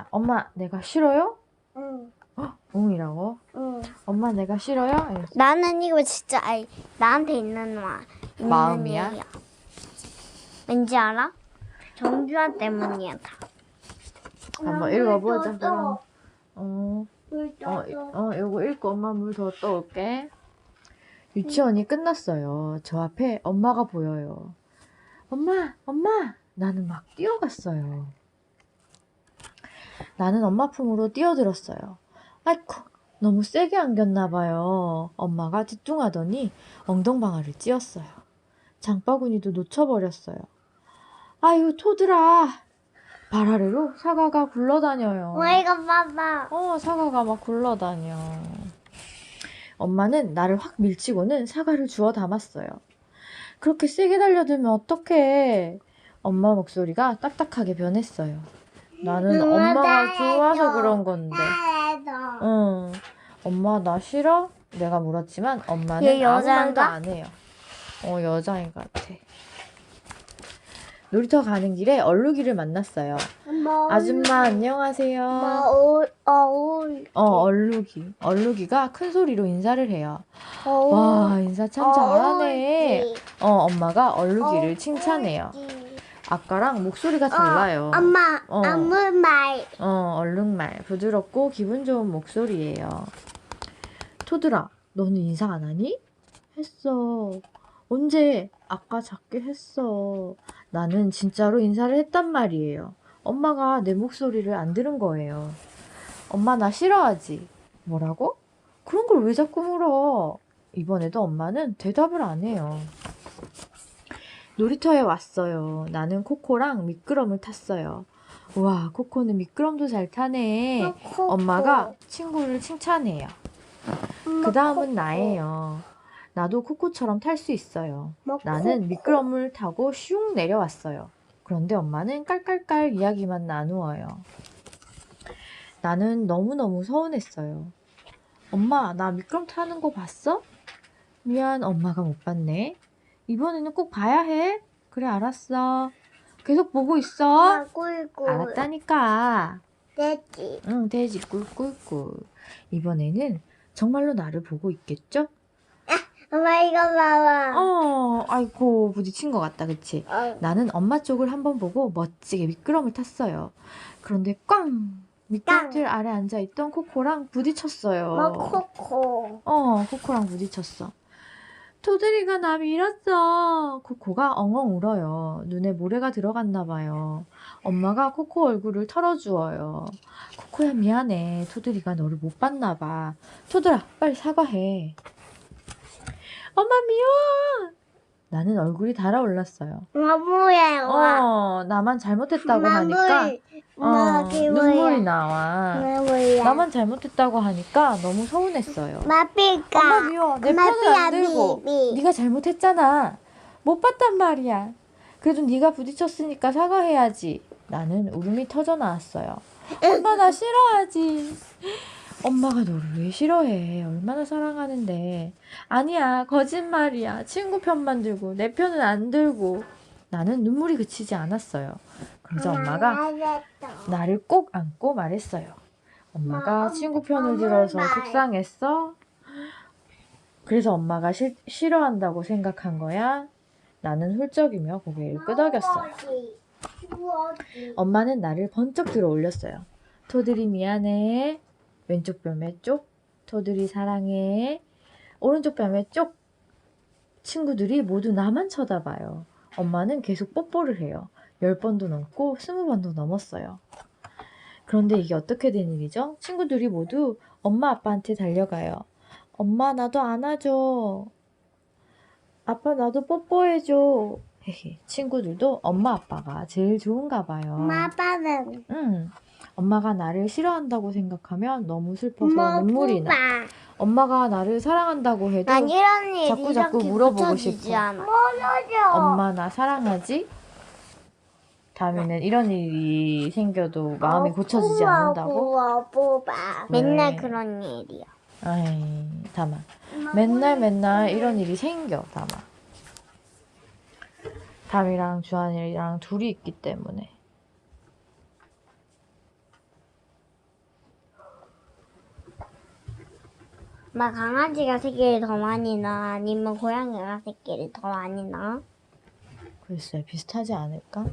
자, 엄마 내가 싫어요? 응. 응이라고? 응. 엄마 내가 싫어요? 이랬어. 나는 이거 진짜 아이, 나한테 있는 마, 있는 마음이야? 얘야. 왠지 알아? 정주아 때문이야 다. 한번 읽어보자 그럼. 어, 어, 어, 요거 읽고 엄마 물 더 떠올게. 유치원이 끝났어요. 저 앞에 엄마가 보여요. 엄마, 엄마! 나는 막 뛰어갔어요. 나는 엄마 품으로 뛰어들었어요. 아이쿠, 너무 세게 안겼나 봐요. 엄마가 뒤뚱하더니 엉덩방아를 찧었어요. 장바구니도 놓쳐버렸어요. 아유, 토들아! 발 아래로 사과가 굴러다녀요. 어, 이거 봐봐. 어, 사과가 막 굴러다녀. 엄마는 나를 확 밀치고는 사과를 주워 담았어요. 그렇게 세게 달려들면 어떡해. 엄마 목소리가 딱딱하게 변했어요. 나는 엄마, 엄마가. 좋아서 그런 건데. 응. 엄마 나 싫어? 내가 물었지만 엄마는 얘 아무 말도? 안 해요. 어, 여자인 것 같아. 놀이터 가는 길에 얼룩이를 만났어요. 아줌마 안녕하세요. 뭐, 어, 어, 어, 얼룩이. 얼룩이가 큰 소리로 인사를 해요. 어, 와, 인사 참 잘하네. 어, 엄마가 얼룩이를 칭찬해요. 아까랑 목소리가 달라요. 엄마, 어. 아무 말. 어, 얼룩말. 부드럽고 기분 좋은 목소리예요. 토들아, 너는 인사 안 하니? 했어. 언제? 아까 작게 했어. 나는 진짜로 인사를 했단 말이에요. 엄마가 내 목소리를 안 들은 거예요. 엄마 나 싫어하지? 뭐라고? 그런 걸 왜 자꾸 물어? 이번에도 엄마는 대답을 안 해요. 놀이터에 왔어요. 나는 코코랑 미끄럼을 탔어요. 우와, 코코는 미끄럼도 잘 타네. 코코. 엄마가 친구를 칭찬해요. 엄마, 그 다음은. 나예요. 나도 코코처럼 탈 수 있어요. 뭐 나는. 미끄럼을 타고 슝 내려왔어요. 그런데 엄마는 깔깔깔 이야기만 나누어요. 나는 너무너무 서운했어요. 엄마, 나 미끄럼 타는 거 봤어? 미안, 엄마가 못 봤네. 이번에는 꼭 봐야 해. 그래, 알았어. 계속 보고 있어. 엄마 꿀꿀. 알았다니까. 됐지. 응, 돼지 꿀꿀꿀. 이번에는 정말로 나를 보고 있겠죠? 엄마 이거 봐봐. 어, 아이고, 부딪힌 것 같다, 그치? 어. 나는 엄마 쪽을 한번 보고 멋지게 미끄럼을 탔어요. 그런데 꽝! 미끄럼틀 아래 앉아있던 코코랑 부딪혔어요. 뭐 코코. 어, 코코랑 부딪혔어. 토들이가 나 밀었어. 코코가 엉엉 울어요. 눈에 모래가 들어갔나 봐요. 엄마가 코코 얼굴을 털어주어요. 코코야 미안해. 토들이가 너를 못 봤나 봐. 토들아 빨리 사과해. 엄마 미워. 나는 얼굴이 달아올랐어요. 뭐야? 엄마. 어, 나만 잘못했다고 엄마 하니까 물. 어? 눈물이 나와. 엄마 뭐야? 나만 잘못했다고 하니까 너무 서운했어요. 마피가. 엄마 미워. 내 편은 안 들고. 삐, 삐. 네가 잘못했잖아. 못 봤단 말이야. 그래도 네가 부딪혔으니까 사과해야지. 나는 울음이 터져 나왔어요. 엄마 나 싫어하지. 엄마가 너를 왜 싫어해? 얼마나 사랑하는데. 아니야, 거짓말이야. 친구 편만 들고 내 편은 안 들고. 나는 눈물이 그치지 않았어요. 그래서 엄마가 알았어. 나를 꼭 안고 말했어요. 엄마가 엄마, 친구 편을 들어서 말. 속상했어? 그래서 엄마가 시- 싫어한다고 생각한 거야? 나는 훌쩍이며 고개를 끄덕였어요. 엄마는 나를 번쩍 들어 올렸어요. 토들이 미안해. 왼쪽 뺨에 쪽. 토들이 사랑해. 오른쪽 뺨에 쪽. 친구들이 모두 나만 쳐다봐요. 엄마는 계속 뽀뽀를 해요. 열 번도 넘고 스무 번도 넘었어요. 그런데 이게 어떻게 된 일이죠? 친구들이 모두 엄마 아빠한테 달려가요. 엄마 나도 안아줘. 아빠 나도 뽀뽀해줘. 친구들도 엄마 아빠가 제일 좋은가 봐요. 엄마 아빠는. 응. 엄마가 나를 싫어한다고 생각하면 너무 슬퍼서 엄마 눈물이 나. 뽀빠. 엄마가 나를 사랑한다고 해도 난 이런 일이 자꾸 자꾸 이렇게 물어보고 싶어. 않아. 멀어져. 엄마 나 사랑하지? 다음에는 이런 일이 생겨도 마음이 고쳐지지 않는다고? 어, 뽑아. 네. 맨날 그런 일이야. 아이, 담아. 맨날 맨날 이런 일이 생겨, 담아. 담이랑 주한이랑 둘이 있기 때문에. 막 강아지가 새끼를 더 많이 낳아 아니면 고양이가 새끼를 더 많이 낳아? 글쎄 비슷하지 않을까?